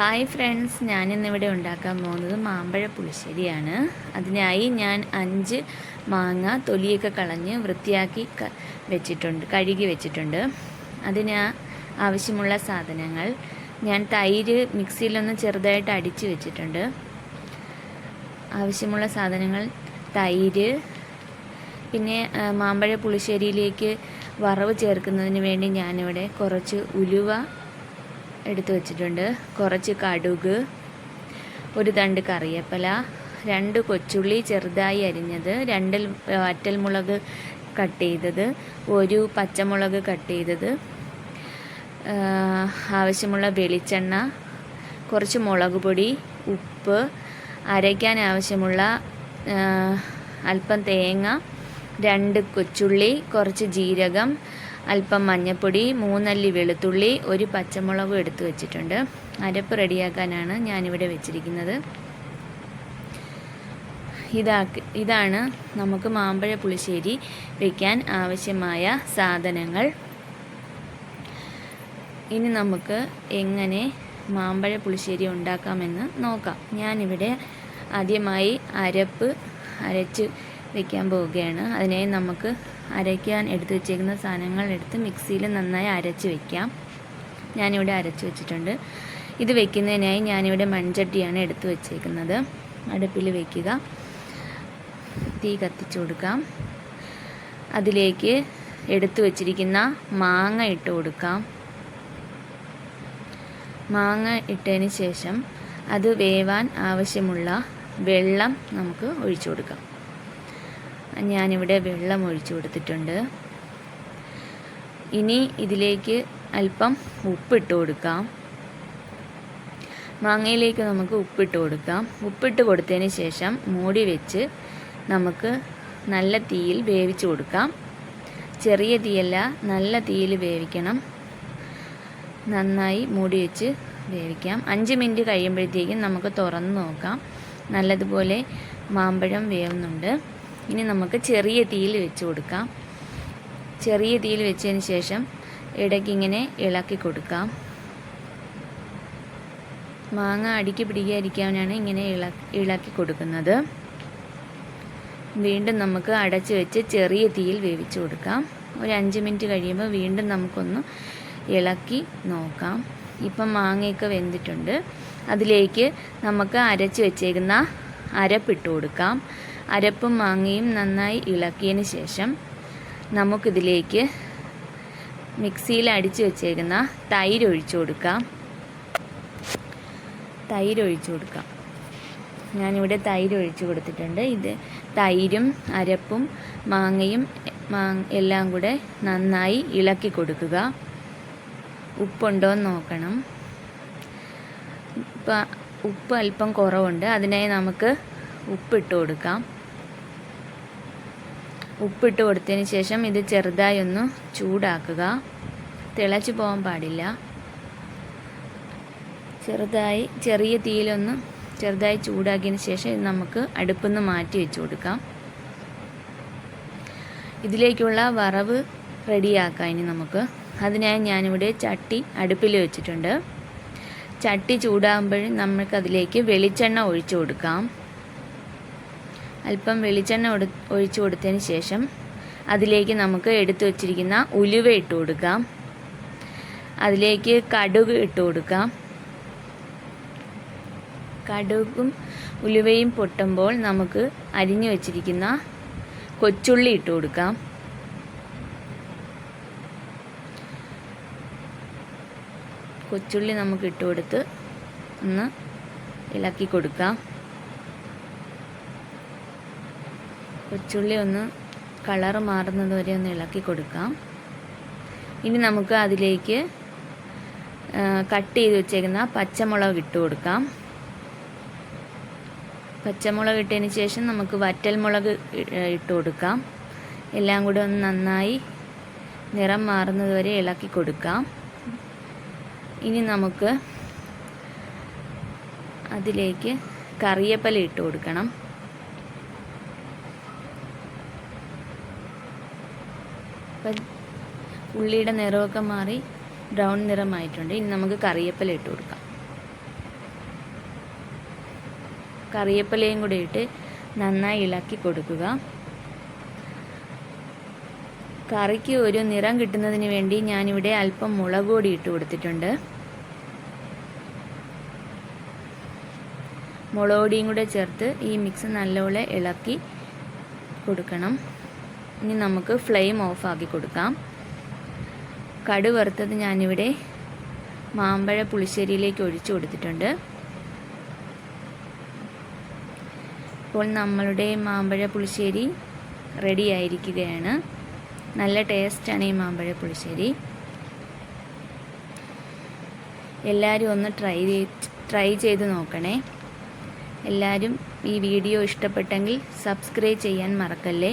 Hi friends ഞാനിന്നിവിടെ ഉണ്ടാക്കാൻ പോകുന്നത് മാമ്പഴ പുളിശ്ശേരിയാണ്. അതിനായി ഞാൻ അഞ്ച് മാങ്ങ തൊലിയൊക്കെ കളഞ്ഞ് വൃത്തിയാക്കി വെച്ചിട്ടുണ്ട് കഴുകി വെച്ചിട്ടുണ്ട്. അതിന് ആവശ്യമുള്ള സാധനങ്ങൾ ഞാൻ തൈര് മിക്സിയിലൊന്ന് ചെറുതായിട്ട് അടിച്ച് വെച്ചിട്ടുണ്ട്. ആവശ്യമുള്ള സാധനങ്ങൾ തൈര് പിന്നെ മാമ്പഴ പുളിശ്ശേരിയിലേക്ക് വറവ് ചേർക്കുന്നതിന് വേണ്ടി ഞാനിവിടെ കുറച്ച് ഉലുവ എടുത്തു വെച്ചിട്ടുണ്ട്. കുറച്ച് കടുക് ഒരു തണ്ട് കറിവേപ്പില രണ്ട് കൊച്ചുള്ളി ചെറുതായി അരിഞ്ഞത് രണ്ട് വറ്റൽമുളക് കട്ട് ചെയ്തത് ഒരു പച്ചമുളക് കട്ട് ചെയ്തത് ആവശ്യമുള്ള വെളിച്ചെണ്ണ കുറച്ച് മുളക് പൊടി ഉപ്പ് അരയ്ക്കാൻ ആവശ്യമുള്ള അല്പം തേങ്ങ രണ്ട് കൊച്ചുള്ളി കുറച്ച് ജീരകം അല്പം മഞ്ഞൾപ്പൊടി മൂന്നല്ലി വെളുത്തുള്ളി ഒരു പച്ചമുളകും എടുത്തു വെച്ചിട്ടുണ്ട്. അരപ്പ് റെഡിയാക്കാനാണ് ഞാനിവിടെ വെച്ചിരിക്കുന്നത്. ഇതാക്കി ഇതാണ് നമുക്ക് മാമ്പഴ പുളിശ്ശേരി വയ്ക്കാൻ ആവശ്യമായ സാധനങ്ങൾ. ഇനി നമുക്ക് എങ്ങനെ മാമ്പഴ പുളിശ്ശേരി ഉണ്ടാക്കാമെന്ന് നോക്കാം. ഞാനിവിടെ ആദ്യമായി അരപ്പ് അരച്ച് വയ്ക്കാൻ പോവുകയാണ്. അതിനായി നമുക്ക് അരയ്ക്കാൻ എടുത്തു വെച്ചേക്കുന്ന സാധനങ്ങൾ എടുത്ത് മിക്സിയിൽ നന്നായി അരച്ച് വെക്കാം. ഞാനിവിടെ അരച്ച് വെച്ചിട്ടുണ്ട്. ഇത് വെക്കുന്നതിനായി ഞാനിവിടെ മൺചട്ടിയാണ് എടുത്തു വെച്ചേക്കുന്നത്. അടുപ്പിൽ വെക്കുക. തീ കത്തിച്ചു കൊടുക്കാം. അതിലേക്ക് എടുത്തു വച്ചിരിക്കുന്ന മാങ്ങ ഇട്ട് കൊടുക്കാം. മാങ്ങ ഇട്ടതിന് ശേഷം അത് വേവാൻ ആവശ്യമുള്ള വെള്ളം നമുക്ക് ഒഴിച്ചു കൊടുക്കാം. ഞാനിവിടെ വെള്ളം ഒഴിച്ചു കൊടുത്തിട്ടുണ്ട്. ഇനി ഇതിലേക്ക് അല്പം ഉപ്പിട്ട് കൊടുക്കാം. മാങ്ങയിലേക്ക് നമുക്ക് ഉപ്പിട്ട് കൊടുക്കാം. ഉപ്പിട്ട് കൊടുത്തതിന് ശേഷം മൂടി വെച്ച് നമുക്ക് നല്ല തീയിൽ വേവിച്ച് കൊടുക്കാം. ചെറിയ തീയല്ല നല്ല തീയിൽ വേവിക്കണം. നന്നായി മൂടി വെച്ച് വേവിക്കാം. അഞ്ച് മിനിറ്റ് കഴിയുമ്പോഴത്തേക്കും നമുക്ക് തുറന്ന് നോക്കാം. നല്ലതുപോലെ മാമ്പഴം വേവുന്നുണ്ട്. ഇനി നമുക്ക് ചെറിയ തീയിൽ വെച്ച് കൊടുക്കാം. ചെറിയ തീയിൽ വെച്ചതിന് ശേഷം ഇടയ്ക്കിങ്ങനെ ഇളക്കി കൊടുക്കാം. മാങ്ങ അടിക്ക് പിടിക്കാതിരിക്കാനാണ് ഇങ്ങനെ ഇള ഇളക്കി കൊടുക്കുന്നത്. വീണ്ടും നമുക്ക് അടച്ചു വെച്ച് ചെറിയ തീയിൽ വേവിച്ച് കൊടുക്കാം. ഒരു അഞ്ച് മിനിറ്റ് കഴിയുമ്പോൾ വീണ്ടും നമുക്കൊന്ന് ഇളക്കി നോക്കാം. ഇപ്പം മാങ്ങയൊക്കെ വെന്തിട്ടുണ്ട്. അതിലേക്ക് നമുക്ക് അരച്ച് വെച്ചേക്കുന്ന അരപ്പിട്ട് കൊടുക്കാം. അരപ്പും മാങ്ങയും നന്നായി ഇളക്കിയതിന് ശേഷം നമുക്കിതിലേക്ക് മിക്സിയിൽ അടിച്ച് വെച്ചേക്കുന്ന തൈര് ഒഴിച്ചു കൊടുക്കാം. തൈര് ഒഴിച്ചു കൊടുക്കാം. ഞാനിവിടെ തൈര് ഒഴിച്ചു കൊടുത്തിട്ടുണ്ട്. ഇത് തൈരും അരപ്പും മാങ്ങയും എല്ലാം കൂടെ നന്നായി ഇളക്കി കൊടുക്കുക. ഉപ്പുണ്ടോ എന്ന് നോക്കണം. ഇപ്പം ഉപ്പ് അല്പം കുറവുണ്ട്. അതിനായി നമുക്ക് ഉപ്പിട്ട് കൊടുക്കാം. ഉപ്പിട്ട് കൊടുത്തതിന് ശേഷം ഇത് ചെറുതായി ഒന്ന് ചൂടാക്കുക. തിളച്ചു പോകാൻ പാടില്ല. ചെറുതായി ചെറിയ തീയിലൊന്ന് ചെറുതായി ചൂടാക്കിയതിന് ശേഷം ഇത് നമുക്ക് അടുപ്പിൽ നിന്ന് മാറ്റി വെച്ച് കൊടുക്കാം. ഇതിലേക്കുള്ള വറവ് റെഡിയാക്കാം ഇനി നമുക്ക്. അതിനായി ഞാനിവിടെ ചട്ടി അടുപ്പിൽ വെച്ചിട്ടുണ്ട്. ചട്ടി ചൂടാകുമ്പോഴും നമുക്കതിലേക്ക് വെളിച്ചെണ്ണ ഒഴിച്ചു കൊടുക്കാം. അല്പം വെളിച്ചെണ്ണ ഒഴിച്ചു കൊടുത്തതിന് ശേഷം അതിലേക്ക് നമുക്ക് എടുത്തു വച്ചിരിക്കുന്ന ഉലുവ ഇട്ട് കൊടുക്കാം. അതിലേക്ക് കടുക് ഇട്ട് കൊടുക്കാം. കടുകും ഉലുവയും പൊട്ടുമ്പോൾ നമുക്ക് അരിഞ്ഞു വച്ചിരിക്കുന്ന കൊച്ചുള്ളി ഇട്ട് കൊടുക്കാം. കൊച്ചുള്ളി നമുക്ക് ഇട്ട് കൊടുത്ത് ഒന്ന് ഇളക്കി കൊടുക്കാം. കൊച്ചുള്ളി ഒന്ന് കളറ് മാറുന്നത് വരെ ഒന്ന് ഇളക്കി കൊടുക്കാം. ഇനി നമുക്ക് അതിലേക്ക് കട്ട് ചെയ്ത് വെച്ചേക്കുന്ന പച്ചമുളക് ഇട്ട് കൊടുക്കാം. പച്ചമുളക് ഇട്ടതിന് ശേഷം നമുക്ക് വറ്റൽമുളക് ഇട്ട് കൊടുക്കാം. എല്ലാം കൂടെ ഒന്ന് നന്നായി നിറം മാറുന്നത് വരെ ഇളക്കി കൊടുക്കാം. ഇനി നമുക്ക് അതിലേക്ക് കറിയപ്പല ഇട്ട് കൊടുക്കണം. ഇപ്പം ഉള്ളിയുടെ നിറമൊക്കെ മാറി ബ്രൗൺ നിറമായിട്ടുണ്ട്. ഇനി നമുക്ക് കറിയപ്പല ഇട്ട് കൊടുക്കാം. കറിവേപ്പിലയും കൂടെ ഇട്ട് നന്നായി ഇളക്കി കൊടുക്കുക. കറിക്ക് ഒരു നിറം കിട്ടുന്നതിന് വേണ്ടി ഞാനിവിടെ അല്പം മുളക് പൊടി ഇട്ട് കൊടുത്തിട്ടുണ്ട്. മുളക് പൊടിയും കൂടെ ചേർത്ത് ഈ മിക്സ് നല്ലപോലെ ഇളക്കി കൊടുക്കണം. ഇനി നമുക്ക് ഫ്ലെയിം ഓഫാക്കി കൊടുക്കാം. കടു വറുത്തത് ഞാനിവിടെ മാമ്പഴ പുളിശ്ശേരിയിലേക്ക് ഒഴിച്ചു കൊടുത്തിട്ടുണ്ട്. ഇപ്പോൾ നമ്മളുടെ മാമ്പഴ പുളിശ്ശേരി റെഡി ആയിരിക്കുകയാണ്. നല്ല ടേസ്റ്റാണ് ഈ മാമ്പഴ പുളിശ്ശേരി. എല്ലാവരും ഒന്ന് ട്രൈ ട്രൈ ചെയ്ത് നോക്കണേ. എല്ലാവരും ഈ വീഡിയോ ഇഷ്ടപ്പെട്ടെങ്കിൽ സബ്സ്ക്രൈബ് ചെയ്യാൻ മറക്കല്ലേ?